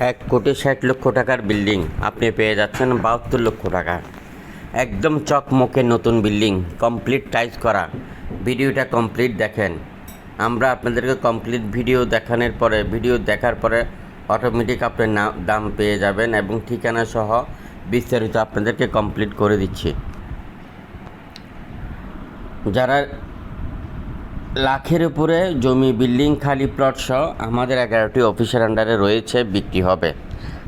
এক কোটি ষাট লক্ষ টাকার বিল্ডিং। আপনি পেয়ে যাচ্ছেন বাহাত্তর লক্ষ টাকা। একদম চকমকে নতুন বিল্ডিং কমপ্লিট টাইজ করা। ভিডিওটা কমপ্লিট দেখেন। আমরা আপনাদেরকে কমপ্লিট ভিডিও দেখানোর পরে ভিডিও দেখার পরে অটোমেটিক আপনি না, দাম পেয়ে যাবেন এবং ঠিকানা সহ বিস্তারিত আপনাদেরকে কমপ্লিট করে দিচ্ছি। যারা লাখের উপরে জমি বিল্ডিং, খালি প্লট সহ আমাদের এগারোটি অফিসের আন্ডারে রয়েছে, বিক্রি হবে।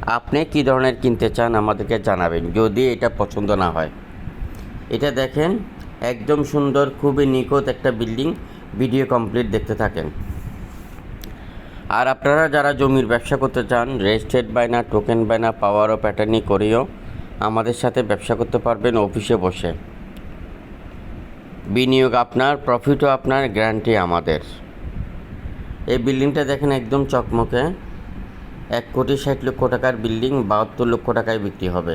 আপনি কী ধরনের কিনতে চান আমাদেরকে জানাবেন, যদি এটা পছন্দ না হয়। এটা দেখেন, একদম সুন্দর, খুবই নিখুঁত একটা বিল্ডিং ভিডিও কমপ্লিট দেখতে থাকেন। আর আপনারা যারা জমির ব্যবসা করতে চান রেজিস্ট্রেড বায়না টোকেন বায়না পাওয়ার ও প্যাটার্নি করেও আমাদের সাথে ব্যবসা করতে পারবেন অফিসে বসে। বিনিয়োগ আপনার প্রফিটও আপনার গ্যারান্টি আমাদের। এই বিল্ডিংটা দেখেন একদম চকমকে। এক কোটি ষাট লক্ষ টাকার বিল্ডিং বাহাত্তর লক্ষ টাকায় বিক্রি হবে।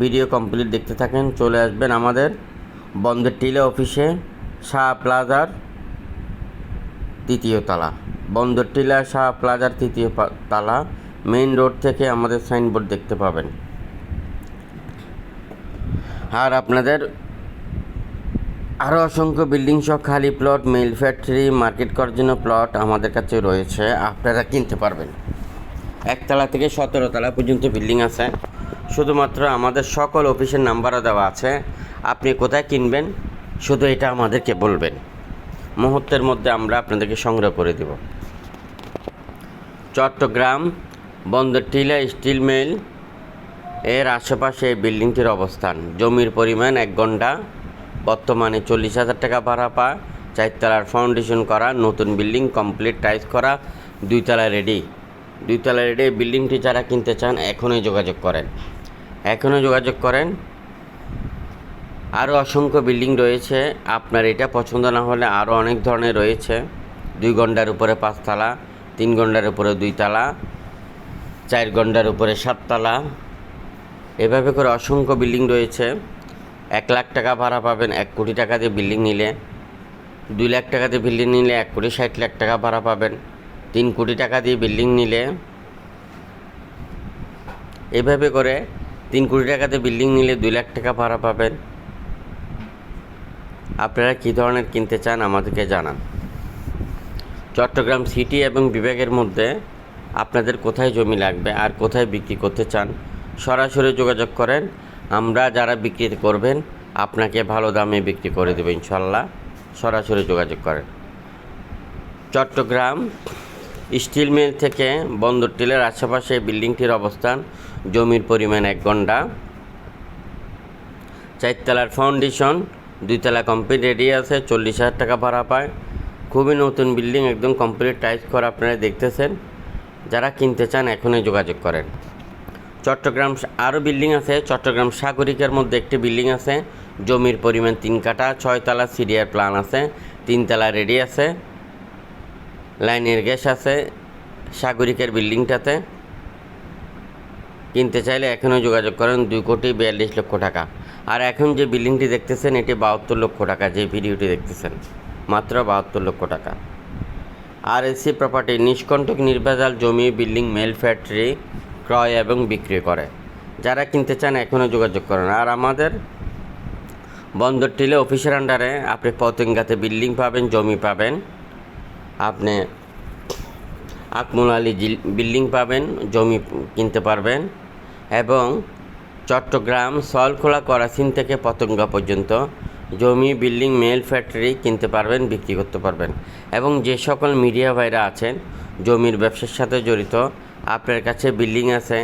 ভিডিও কমপ্লিট দেখতে থাকেন, চলে আসবেন আমাদের বন্দর টিলা অফিসে শাহ প্লাজার তৃতীয় তালা। বন্দর টিলা, শাহ প্লাজার তৃতীয় তালা। মেইন রোড থেকে আমাদের সাইনবোর্ড দেখতে পাবেন। আর আপনাদের আরও অসংখ্য বিল্ডিং সহ খালি প্লট, মিল ফ্যাক্টরি, মার্কেট করার জন্য প্লট আমাদের কাছে রয়েছে, আপনারা কিনতে পারবেন। একতলা থেকে সতেরো তলা পর্যন্ত বিল্ডিং আছে। শুধুমাত্র আমাদের সকল অফিসের নাম্বারও দেওয়া আছে। আপনি কোথায় কিনবেন? শুধু এটা আমাদেরকে বলবেন। মুহূর্তের মধ্যে আমরা আপনাদেরকে সংগ্রহ করে দেব। চট্টগ্রাম, বন্দর টিলা, স্টিল মিল, এর আশেপাশে বিল্ডিংটির অবস্থান। জমির পরিমাণ এক ঘণ্টা। বর্তমানে চল্লিশ হাজার টাকা ভাড়া পায়। চারতলার ফাউন্ডেশন করা, নতুন বিল্ডিং কমপ্লিট টাইজ করা দুইতলা রেডি দুইতলা রেডি বিল্ডিংটি যারা কিনতে চান, এখনই যোগাযোগ করেন। এখনই যোগাযোগ করেন। আরও অসংখ্য বিল্ডিং রয়েছে। আপনার এটা পছন্দ না হলে আরও অনেক ধরনের রয়েছে। দুই ঘণ্টার উপরে পাঁচতলা, তিন ঘণ্টার উপরে দুইতলা, চার ঘণ্টার উপরে সাততলা। এভাবে করে অসংখ্য বিল্ডিং রয়েছে। এক লাখ টাকা ভাড়া পাবেন, এক কোটি টাকা দিয়ে বিল্ডিং নিলে। দুই লাখ টাকা দিয়ে বিল্ডিং নিলে এক কোটি ষাট লাখ টাকা ভাড়া পাবেন। তিন কোটি টাকা দিয়ে বিল্ডিং নিলে এভাবে করে তিন কোটি টাকাতে বিল্ডিং নিলে দুই লাখ টাকা ভাড়া পাবেন। আপনারা কী ধরনের কিনতে চান আমাদেরকে জানান। চট্টগ্রাম সিটি এবং বিভাগের মধ্যে আপনাদের কোথায় জমি লাগবে আর কোথায় বিক্রি করতে চান, সরাসরি যোগাযোগ করেন আমরা যারা বিক্রি করবেন, আপনাকে ভালো দামে বিক্রি করে দেবো ইনশাল্লাহ। সরাসরি যোগাযোগ করেন। চট্টগ্রাম স্টিল মিল থেকে বন্দর টিলের আশেপাশে বিল্ডিংটির অবস্থান, জমির পরিমাণ এক ঘণ্টা। চারতলার ফাউন্ডেশন, দুইতলা কমপ্লিট রেডি আছে, চল্লিশ হাজার টাকা ভাড়া পায়। খুবই নতুন বিল্ডিং, একদম কমপ্লিট টাইপ করা আপনারা দেখতেছেন। যারা কিনতে চান, এখনই যোগাযোগ করেন। চট্টগ্রাম আরও বিল্ডিং আছে। চট্টগ্রাম সাগরিকার মধ্যে একটি বিল্ডিং আছে। জমির পরিমাণ তিন কাটা ছয়তলা সিরিয়ার প্ল্যান আছে, তিনতলা রেডি আছে, লাইনের গ্যাস আছে সাগরিকের বিল্ডিংটাতে। কিনতে চাইলে এখনও যোগাযোগ করেন দুই কোটি বিয়াল্লিশ লক্ষ টাকা। আর এখন যে বিল্ডিংটি দেখতেছেন, এটি বাহাত্তর লক্ষ টাকা, যে ভিডিওটি দেখতেছেন, মাত্র বাহাত্তর লক্ষ টাকা। আর এসি প্রপার্টি নিষ্কণ্টক নির্ভেজাল জমি, বিল্ডিং, মেল ফ্যাক্টরি ক্রয় এবং বিক্রি করে। যারা কিনতে চান এখনও যোগাযোগ করেন। আর আমাদের বন্দর টিলে অফিসের আন্ডারে আপনি পতেঙ্গাতে বিল্ডিং পাবেন, জমি পাবেন। আপনি আকমুল আলী বিল্ডিং পাবেন, জমি কিনতে পারবেন। এবং চট্টগ্রাম সলখোলা করাসিন থেকে পতঙ্গা পর্যন্ত জমি, বিল্ডিং, মেল ফ্যাক্টরি কিনতে পারবেন, বিক্রি করতে পারবেন। এবং যে সকল মিডিয়া ভাইরা আছেন, জমির ব্যবসার সাথে জড়িত আপনার কাছে বিল্ডিং আছে,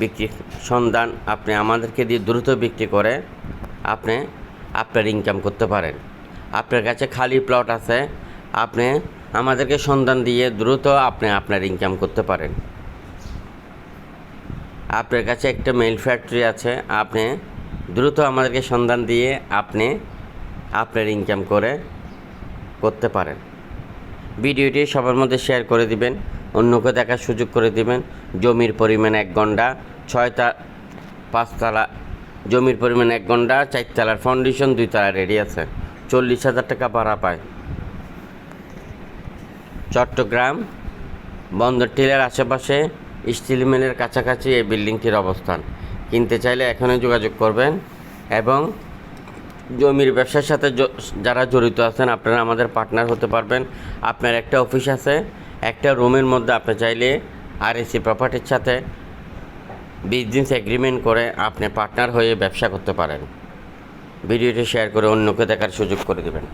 বিক্রি, সন্ধান আপনি আমাদেরকে দিয়ে দ্রুত বিক্রি করে আপনি আপনার ইনকাম করতে পারেন। আপনার কাছে খালি প্লট আছে, আপনি আমাদেরকে সন্ধান দিয়ে দ্রুত আপনি আপনার ইনকাম করতে পারেন। আপনার কাছে একটা মেল ফ্যাক্টরি আছে, আপনি দ্রুত আমাদেরকে সন্ধান দিয়ে আপনি আপনার ইনকাম করে করতে পারেন। ভিডিওটি সবার মধ্যে শেয়ার করে দিবেন। অন্যকে দেখার সুযোগ করে দিবেন। জমির পরিমাণ এক ঘণ্টা ছয়টা, পাঁচতলা। জমির পরিমাণ এক ঘণ্টা চারতলার ফাউন্ডেশন দুইতলা রেডি আছে। চল্লিশ হাজার টাকা ভাড়া পায়। চট্টগ্রাম বন্দর টিলার আশেপাশে স্টিল মিলের কাছাকাছি এই বিল্ডিংটির অবস্থান। কিনতে চাইলে এখনই যোগাযোগ করবেন এবং জমির ব্যবসার সাথে যারা জড়িত আছেন, আপনারা আমাদের পার্টনার হতে পারবেন। আপনার একটা অফিস আছে একটা রুমের মধ্যে আপনি চাইলে আর এসি প্রপার্টির সাথে বিজনেস এগ্রিমেন্ট করে আপনি পার্টনার হয়ে ব্যবসা করতে পারেন। ভিডিওটি শেয়ার করে অন্যকে দেখার সুযোগ করে দেবেন।